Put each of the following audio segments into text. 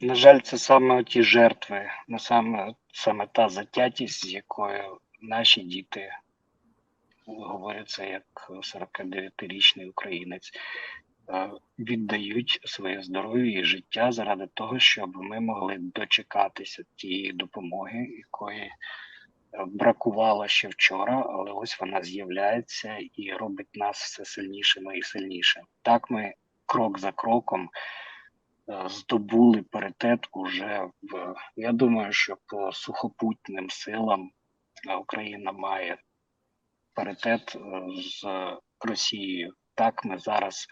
На жаль, це саме ті жертви, на саме, саме та затятість, з якою наші діти, говорю це як 49-річний українець, е, віддають своє здоров'я і життя заради того, щоб ми могли дочекатися тієї допомоги, якої е, бракувало ще вчора, але ось вона з'являється і робить нас все сильнішими і сильнішими. Так ми крок за кроком здобули паритет уже в я думаю, що по сухопутним силам е, Україна має паритет е, з Росією. Так ми зараз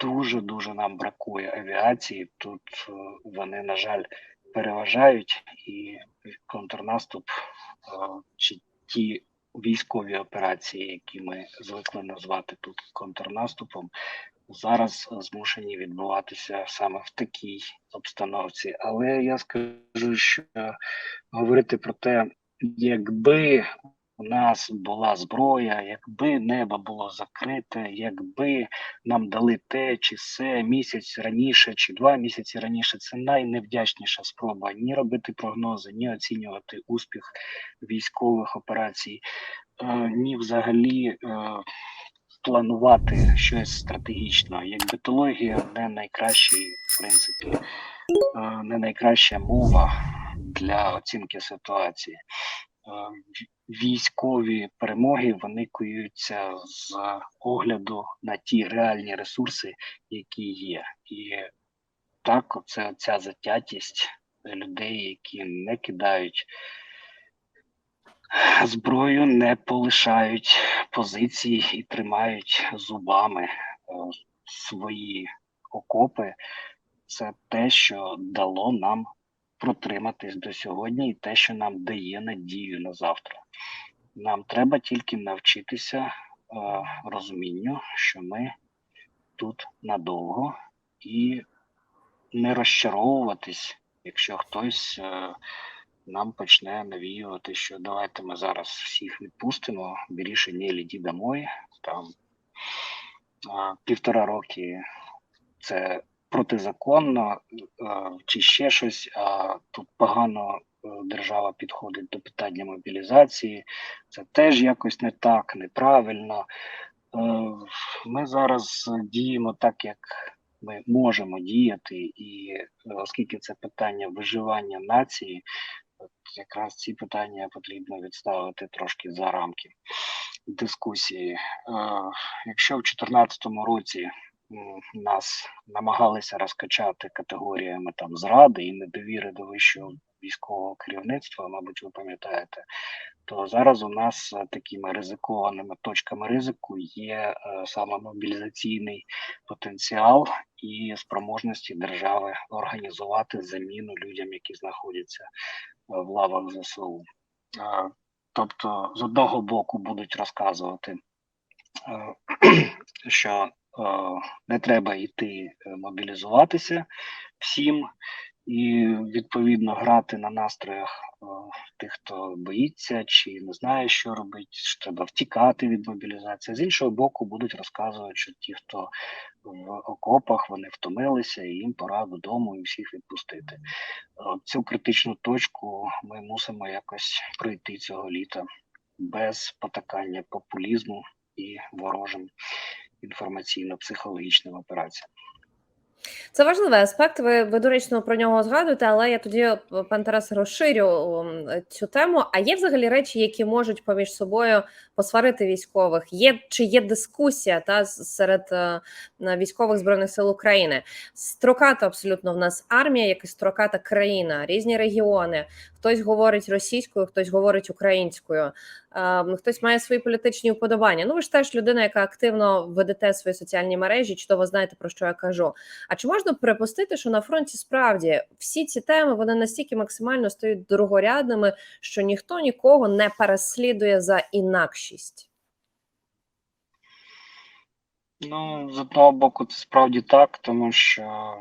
дуже дуже нам бракує авіації. Тут е, вони, на жаль, переважають і контрнаступ е, чи ті військові операції, які ми звикли назвати тут контрнаступом, зараз змушені відбуватися саме в такій обстановці. Але я скажу, що говорити про те, якби у нас була зброя, якби небо було закрите, якби нам дали те чи все місяць раніше, чи два місяці раніше, це найневдячніша спроба ні робити прогнози, ні оцінювати успіх військових операцій, е, ні взагалі. Планувати щось стратегічно, як битологія не найкращий, в принципі, е, не найкраща мова для оцінки ситуації. Е, військові перемоги вони куються з огляду на ті реальні ресурси, які є, і так, оце ця затятість людей, які не кидають зброю, не полишають позиції і тримають зубами е, свої окопи. Це те, що дало нам протриматись до сьогодні, і те, що нам дає надію на завтра. Нам треба тільки навчитися е, розумінню, що ми тут надовго і не розчаровуватись, якщо хтось е, нам почне навіювати, що давайте ми зараз всіх відпустимо, більше не ліді домой. Там е, півтора роки це протизаконно е, чи ще щось, а тут погано е, держава підходить до питання мобілізації. Це теж якось не так, неправильно. Е, ми зараз діємо так, як ми можемо діяти, і оскільки це питання виживання нації, якраз ці питання потрібно відставити трошки за рамки дискусії. Якщо в 2014 році нас намагалися розкачати категоріями там зради і недовіри до вищого військового керівництва, мабуть, ви пам'ятаєте, то зараз у нас е, такими ризикованими точками ризику є е, саме мобілізаційний потенціал і спроможності держави організувати заміну людям, які знаходяться е, в лавах ЗСУ. Е, тобто, з одного боку будуть розказувати, е, що Е, не треба йти мобілізуватися всім і відповідно грати на настроях е, тих, хто боїться чи не знає, що робити, що треба втікати від мобілізації. З іншого боку, будуть розказувати, що ті, хто в окопах, вони втомилися, і їм пора додому і всіх відпустити. Цю критичну точку ми мусимо якось пройти цього літа без потакання популізму і ворожим інформаційно-психологічним операціям. Це важливий аспект. Ви ви доречно про нього згадуєте, але я тоді, е, пан Тарас, розширю цю тему. А є взагалі речі, які можуть поміж собою посварити військових? Є чи є дискусія та серед е, військових збройних сил України? Строката абсолютно в нас армія, як і строката країна, різні регіони. Хтось говорить російською, хтось говорить українською. Ем, хтось має свої політичні вподобання. Ну ви ж теж людина, яка активно ведете свої соціальні мережі, чудово знаєте про що я кажу. А чи можна припустити, що на фронті справді всі ці теми вони настільки максимально стають дорогорядними, що ніхто нікого не переслідує за інакшість? Ну, з одного боку, це справді так, тому що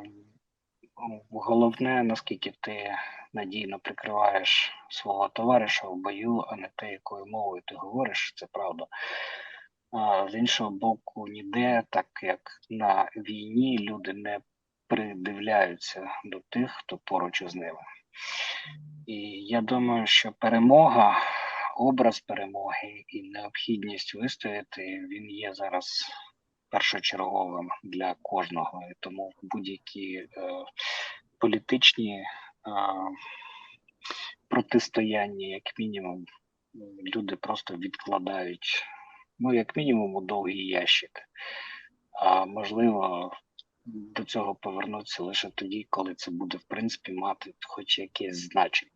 ну, головне, наскільки ти надійно прикриваєш свого товариша в бою, а не те, якою мовою ти говориш, це правда. А з іншого боку, ніде, так як на війні люди не придивляються до тих, хто поруч із ними. І я думаю, що перемога, образ перемоги і необхідність вистояти, він є зараз першочерговим для кожного. І тому будь-які е, політичні протистояння, як мінімум, люди просто відкладають, ну, як мінімум, у довгий ящик. А можливо, до цього повернуться лише тоді, коли це буде, в принципі, мати хоч якесь значення.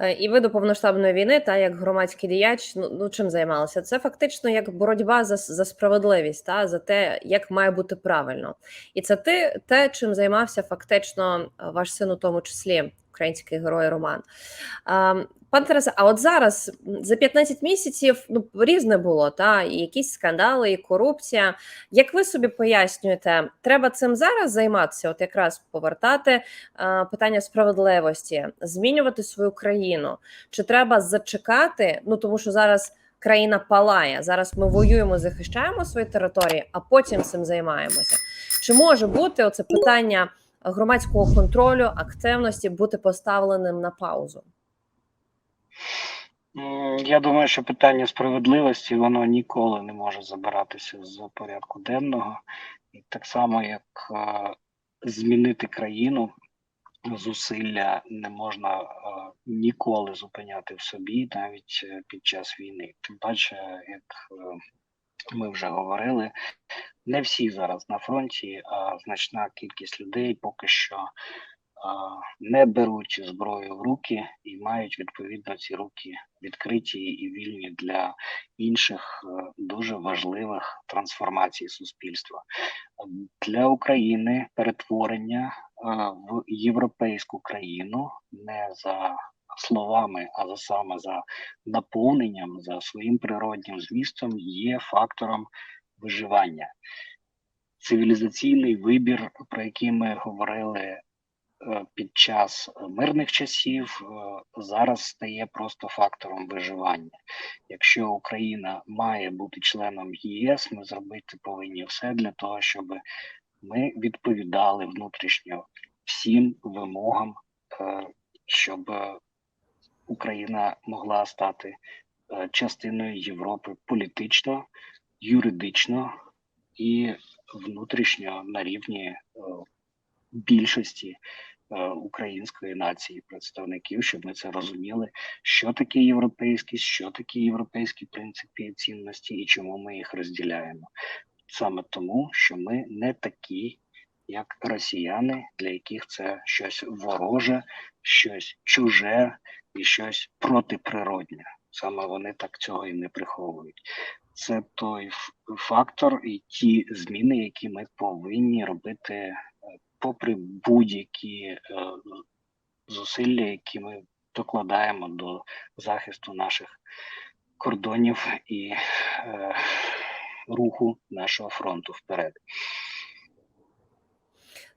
Е, І ви до повноштабної війни, та як громадський діяч, ну, ну чим займалися? Це фактично як боротьба за, за справедливість, та за те, як має бути правильно. І це ти те, чим займався фактично е, ваш син, у тому числі український герой Роман. Пан Тарасе, а от зараз за 15 місяців ну різне було, та і якісь скандали, і корупція. Як ви собі пояснюєте, треба цим зараз займатися? От якраз повертати е, питання справедливості, змінювати свою країну? Чи треба зачекати? Ну тому що зараз країна палає. Зараз ми воюємо, захищаємо свої території, а потім цим займаємося. Чи може бути оце питання громадського контролю, активності бути поставленим на паузу? Я думаю, що питання справедливості воно ніколи не може забиратися з порядку денного. І так само, як е, змінити країну, зусилля не можна е, ніколи зупиняти в собі, навіть е, під час війни. Тим паче, як е, ми вже говорили, не всі зараз на фронті, а значна кількість людей поки що не беруть зброю в руки і мають відповідно ці руки відкриті і вільні для інших е, дуже важливих трансформацій суспільства. Для України перетворення е, в європейську країну не за словами, а за саме за наповненням, за своїм природнім змістом є фактором виживання. Цивілізаційний вибір, про який ми говорили е, під час мирних часів, е, зараз стає просто фактором виживання. Якщо Україна має бути членом ЄС, ми зробити повинні все для того, щоб ми відповідали внутрішньо всім вимогам, е, щоб Україна могла стати частиною Європи політично, юридично і внутрішньо на рівні е, більшості е, української нації, представників, щоб ми це розуміли, що таке європейськість, що таке європейські принципи і цінності, і чому ми їх розділяємо. Саме тому, що ми не такі, як росіяни, для яких це щось вороже, щось чуже і щось протиприродне. Саме вони так цього і не приховують. Це той фактор і ті зміни, які ми повинні робити е, попри будь-які е, зусилля, які ми докладаємо до захисту наших кордонів і е, руху нашого фронту вперед.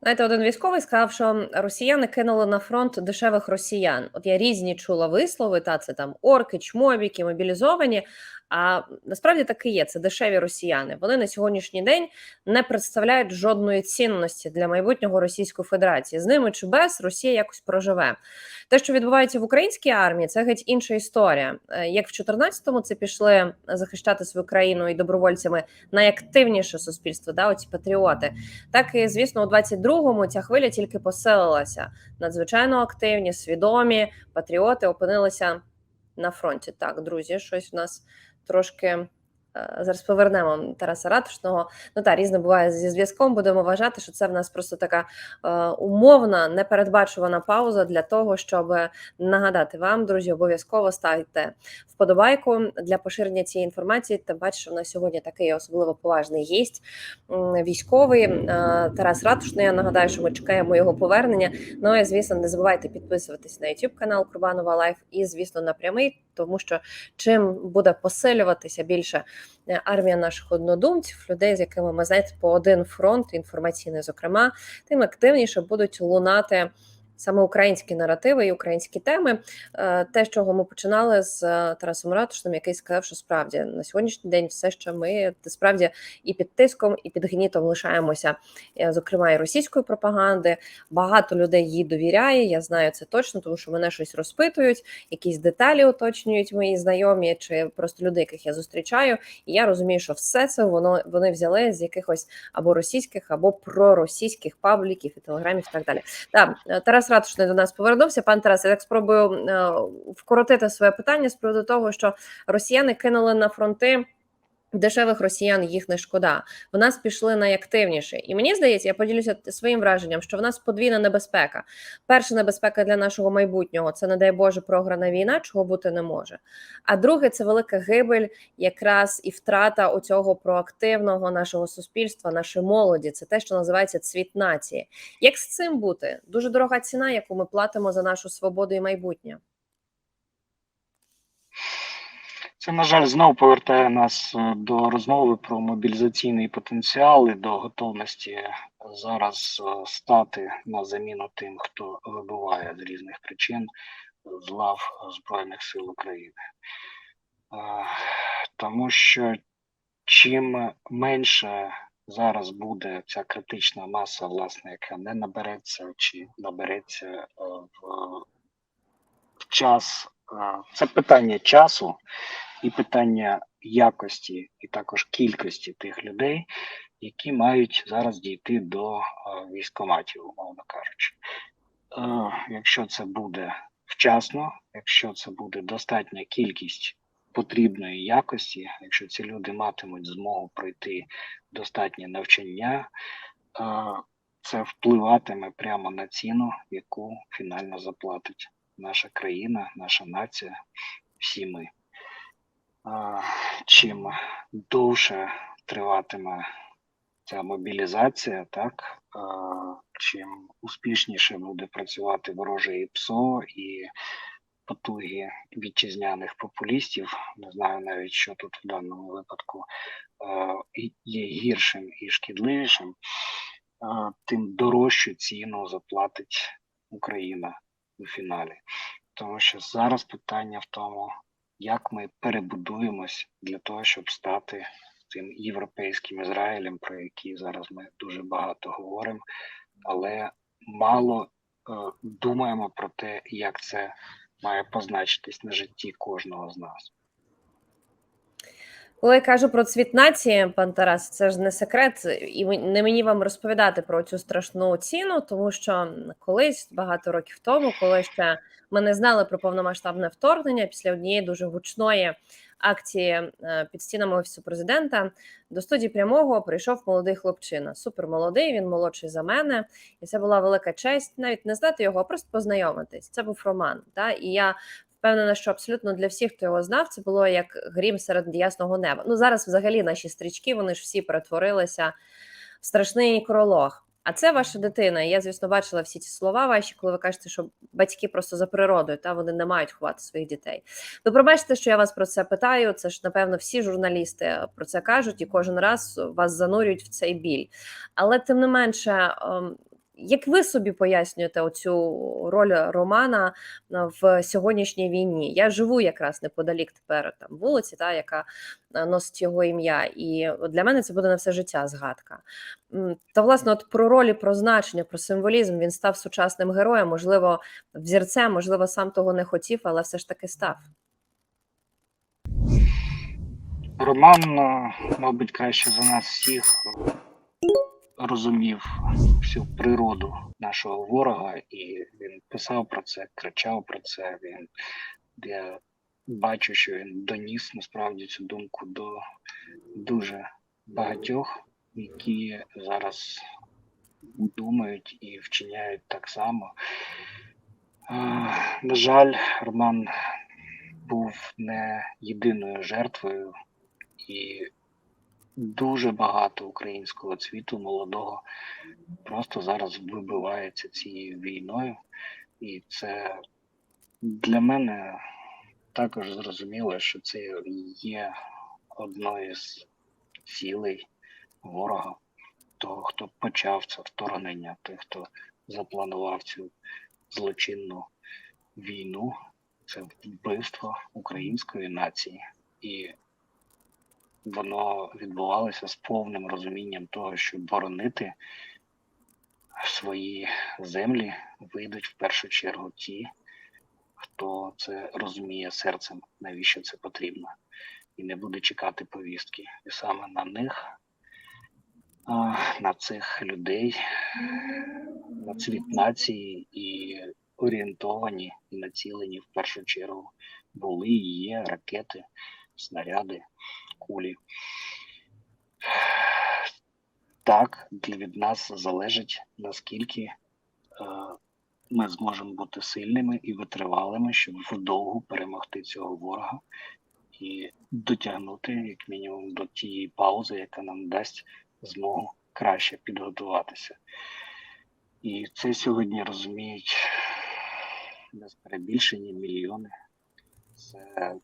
Знаєте, один військовий сказав, що росіяни кинули на фронт дешевих росіян. От я різні чула вислови, та це там орки, чмобіки, мобілізовані. А насправді так і є. Це дешеві росіяни. Вони на сьогоднішній день не представляють жодної цінності для майбутнього Російської Федерації. З ними чи без Росія якось проживе. Те, що відбувається в українській армії, це геть інша історія. Е, Як в 14-му це пішли захищати свою країну і добровольцями найактивніше суспільство, да, оці патріоти. Так і звісно, у 22-му ця хвиля тільки посилилася. Надзвичайно активні, свідомі патріоти опинилися на фронті. Так, друзі, щось в нас трошки. е, Зараз повернемо Тараса Ратушного. Ну та різне буває зі зв'язком. Будемо вважати, що це в нас просто така е, умовна, непередбачувана пауза для того, щоб нагадати вам, друзі, обов'язково ставте вподобайку для поширення цієї інформації. Тим паче, що в нас сьогодні такий особливо поважний гість військовий е, Тарас Ратушний. Я нагадаю, що ми чекаємо його повернення. Ну і звісно, не забувайте підписуватись на YouTube канал Курбанова Лайф і, звісно, на прямий, тому що чим буде посилюватися більше е, армія наших однодумців, людей, з якими ми знаєте, по один фронт інформаційний, зокрема, тим активніше будуть лунати саме українські наративи і українські теми. Е, Те, з чого ми починали з е, Тарасом Ратушним, який сказав, що справді на сьогоднішній день все ще ми справді і під тиском, і під гнітом лишаємося, е, зокрема і російської пропаганди. Багато людей їй довіряє. Я знаю це точно, тому що мене щось розпитують, якісь деталі уточнюють мої знайомі чи просто люди, яких я зустрічаю. І я розумію, що все це воно вони взяли з якихось або російських, або проросійських пабліків і телеграмів, і так далі. Так, Тарас Ратушний до нас повернувся. Пан Тарас, я так спробую е, вкоротити своє питання з приводу того, що росіяни кинули на фронти. Дешевих росіян їх не шкода. В нас пішли найактивніше, і мені здається, я поділюся своїм враженням, що в нас подвійна небезпека. Перша небезпека для нашого майбутнього це, не дай Боже, програна війна, чого бути не може. А друге, це велика гибель, якраз і втрата оцього проактивного нашого суспільства, нашої молоді. Це те, що називається цвіт нації. Як з цим бути? Дуже дорога ціна, яку ми платимо за нашу свободу і майбутнє. Це, на жаль, знову повертає нас е, до розмови про мобілізаційний потенціал і до готовності зараз е, стати на заміну тим, хто вибуває з різних причин з лав Збройних сил України. Е, Тому що чим менше зараз буде ця критична маса, власне, яка не набереться чи набереться в, час, це питання часу і питання якості, і також кількості тих людей, які мають зараз дійти до е, військоматів, умовно кажучи. Е, Якщо це буде вчасно, якщо це буде достатня кількість потрібної якості, якщо ці люди матимуть змогу пройти достатнє навчання, е, це впливатиме прямо на ціну, яку фінально заплатить наша країна, наша нація, всі ми. Чим довше триватиме ця мобілізація, так чим успішніше буде працювати вороже ПСО і потуги вітчизняних популістів, не знаю навіть, що тут в даному випадку є гіршим і шкідливішим, тим дорожчу ціну заплатить Україна у фіналі. Тому що зараз питання в тому, як ми перебудуємось для того, щоб стати цим європейським Ізраїлем, про який зараз ми дуже багато говоримо, але мало е, думаємо про те, як це має позначитись на житті кожного з нас. Коли я кажу про цвіт нації, пан Тарас, це ж не секрет, і не мені вам розповідати про цю страшну ціну, тому що колись багато років тому, коли ще ми не знали про повномасштабне вторгнення, після однієї дуже гучної акції е, під стінами офісу президента до студії прямого прийшов молодий хлопчина. Супер молодий, він молодший за мене, і це була велика честь навіть не знати його, а просто познайомитись. Це був Роман. Та? І я впевнена, що абсолютно для всіх, хто його знав, це було як грім серед ясного неба. Ну зараз, взагалі, наші стрічки вони ж всі перетворилися в страшний кролог. А це ваша дитина. Я, звісно, бачила всі ці слова ваші, коли ви кажете, що батьки просто за природою та вони не мають ховати своїх дітей. Ви пробачте, що я вас про це питаю. Це ж напевно всі журналісти про це кажуть, і кожен раз вас занурюють в цей біль. Але тим не менше, ем, як ви собі пояснюєте оцю роль Романа в сьогоднішній війні? Я живу якраз неподалік тепер там вулиці, та яка носить його ім'я, і для мене це буде на все життя згадка. Та власне, от про ролі, про значення, про символізм він став сучасним героєм, можливо, взірцем, можливо, сам того не хотів, але все ж таки став. Роман, мабуть, краще за нас всіх розумів всю природу нашого ворога, і він писав про це, кричав про це. Він я бачу, що він доніс насправді цю думку до дуже багатьох, які зараз думають і вчиняють так само. На жаль, Роман був не єдиною жертвою, і дуже багато українського цвіту молодого просто зараз вибивається цією війною, і це для мене також зрозуміло, що це є одною з цілей ворога, того, хто почав це вторгнення, той, хто запланував цю злочинну війну, це вбивство української нації, і воно відбувалося з повним розумінням того, що боронити свої землі вийдуть в першу чергу ті, хто це розуміє серцем, навіщо це потрібно, і не буде чекати повістки. І саме на них, на цих людей, на цвіт нації і орієнтовані і націлені в першу чергу були і є ракети, снаряди, кулі. Так, від нас залежить наскільки е, ми зможемо бути сильними і витривалими, щоб вдовго перемогти цього ворога і дотягнути, як мінімум, до тієї паузи, яка нам дасть змогу краще підготуватися. І це сьогодні розуміють без перебільшення мільйони. Це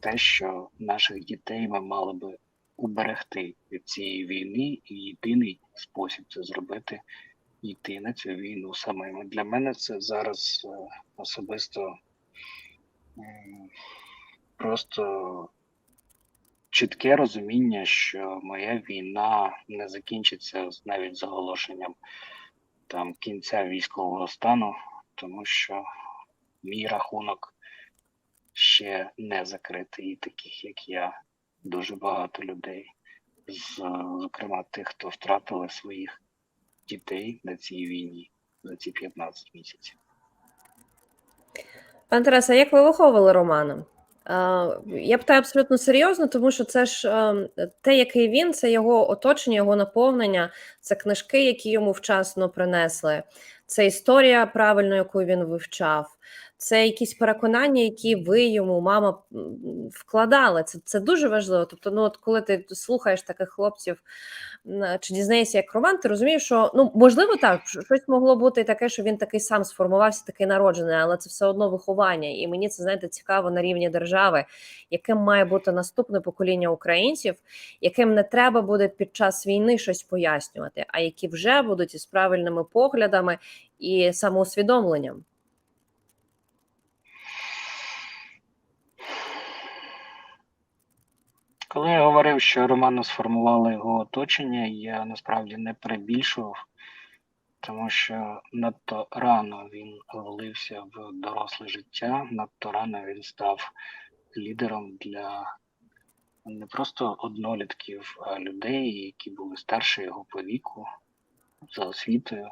те, що наших дітей ми мали би уберегти від цієї війни, і єдиний спосіб це зробити йти на цю війну самими. Для мене це зараз е, особисто просто чітке розуміння, що моя війна не закінчиться навіть з оголошенням там кінця військового стану, тому що мій рахунок ще не закритий, і таких як я, дуже багато людей, з, зокрема тих, хто втратили своїх дітей на цій війні за ці 15 місяців. Пане Тарасе, а як ви виховували Романа? Я питаю абсолютно серйозно, тому що це ж те, який він, це його оточення, його наповнення, це книжки, які йому вчасно принесли, це історія правильно, яку він вивчав, це якісь переконання, які ви йому, мама, вкладали. Це, це дуже важливо. Тобто, ну от коли ти слухаєш таких хлопців чи дізнаєшся як Роман, ти розумієш, що ну можливо так, щось могло бути таке, що він такий сам сформувався, такий народжений, але це все одно виховання. І мені це знаєте цікаво на рівні держави, яким має бути наступне покоління українців, яким не треба буде під час війни щось пояснювати, а які вже будуть із правильними поглядами і самоусвідомленням. Коли я говорив, що Романа сформувало його оточення, я насправді не перебільшував, тому що надто рано він влився в доросле життя, надто рано він став лідером для не просто однолітків, а людей, які були старше його по віку, за освітою.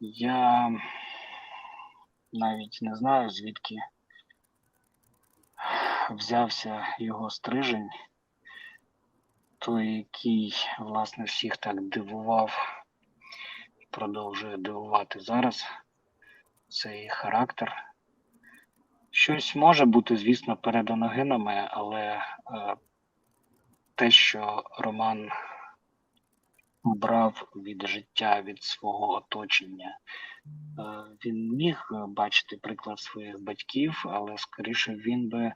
Я навіть не знаю, звідки взявся його стрижень, той, який, власне, всіх так дивував і продовжує дивувати зараз. Цей характер. Щось може бути, звісно, передано генами, але е, те, що Роман брав від життя, від свого оточення, е, він міг бачити приклад своїх батьків, але скоріше він би,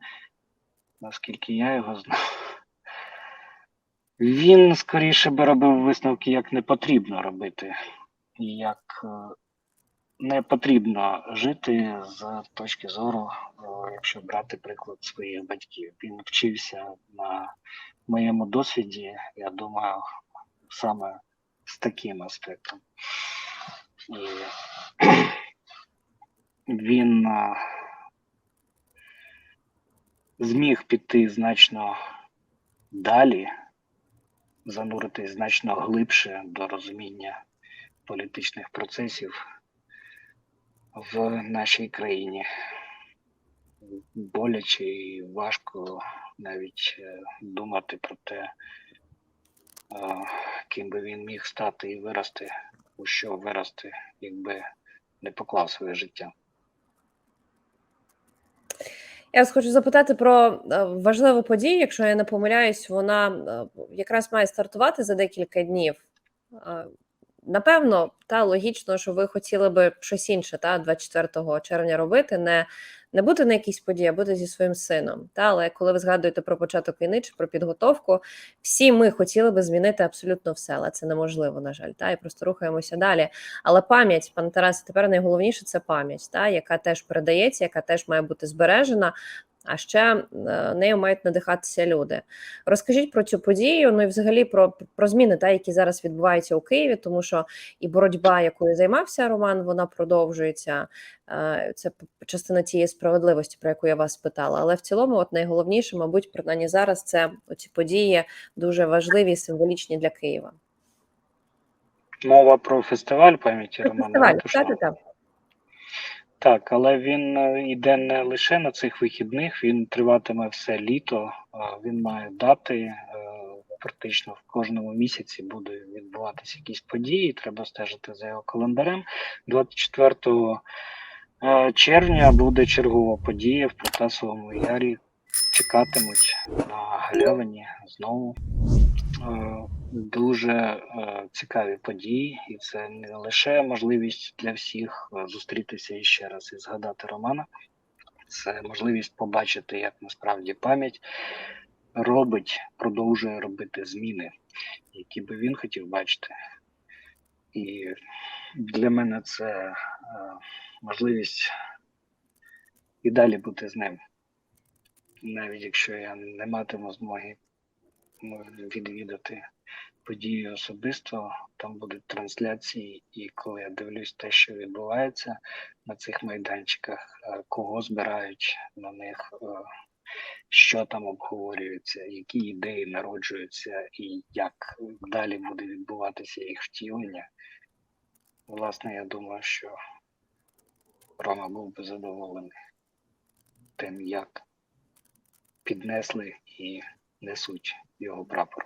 наскільки я його знав, він скоріше би робив висновки, як не потрібно робити, як е, не потрібно жити з точки зору, е, якщо брати приклад своїх батьків. Він вчився на моєму досвіді, я думаю, саме з таким аспектом. І він е, зміг піти значно далі, зануритись значно глибше до розуміння політичних процесів в нашій країні. Боляче і важко навіть е, думати про те, е, ким би він міг стати і вирости, у що вирости, якби не поклав своє життя. Я вас хочу запитати про е, важливу подію. Якщо я не помиляюсь, вона е, якраз має стартувати за декілька днів. Напевно, та логічно, що ви хотіли би щось інше, та 24 червня робити, не, не бути на якійсь події, а бути зі своїм сином. Та, але коли ви згадуєте про початок війни чи про підготовку, всі ми хотіли би змінити абсолютно все, але це неможливо, на жаль, та і просто рухаємося далі. Але пам'ять, пане Тарасе, тепер найголовніше це пам'ять, та яка теж передається, яка теж має бути збережена. А ще е, нею мають надихатися люди. Розкажіть про цю подію. Ну і взагалі про, про зміни, та які зараз відбуваються у Києві, тому що і боротьба, якою займався Роман, вона продовжується. Е, Це частина тієї справедливості, про яку я вас питала. Але в цілому, от найголовніше, мабуть, принаймні зараз це ці події дуже важливі і символічні для Києва. Мова про фестиваль пам'яті Романа Фестиваль, так, так, так. Але він е, йде не лише на цих вихідних, він триватиме все літо. Він має дати. е, Практично в кожному місяці будуть відбуватися якісь події. Треба стежити за його календарем. 24 е, червня буде чергова подія в Протасовому ярі. Чекатимуть на галявині знову. Дуже е, цікаві події, і це не лише можливість для всіх е, зустрітися іще раз і згадати Романа. Це можливість побачити, як насправді пам'ять робить, продовжує робити зміни, які би він хотів бачити. І для мене це е, можливість і далі бути з ним. Навіть якщо я не матиму змоги відвідати події особисто, там будуть трансляції, і коли я дивлюсь те, що відбувається на цих майданчиках, е, кого збирають на них, е, що там обговорюється, які ідеї народжуються, і як далі буде відбуватися їх втілення. Власне, я думаю, що Рома був би задоволений тим, як піднесли і несуть його прапор.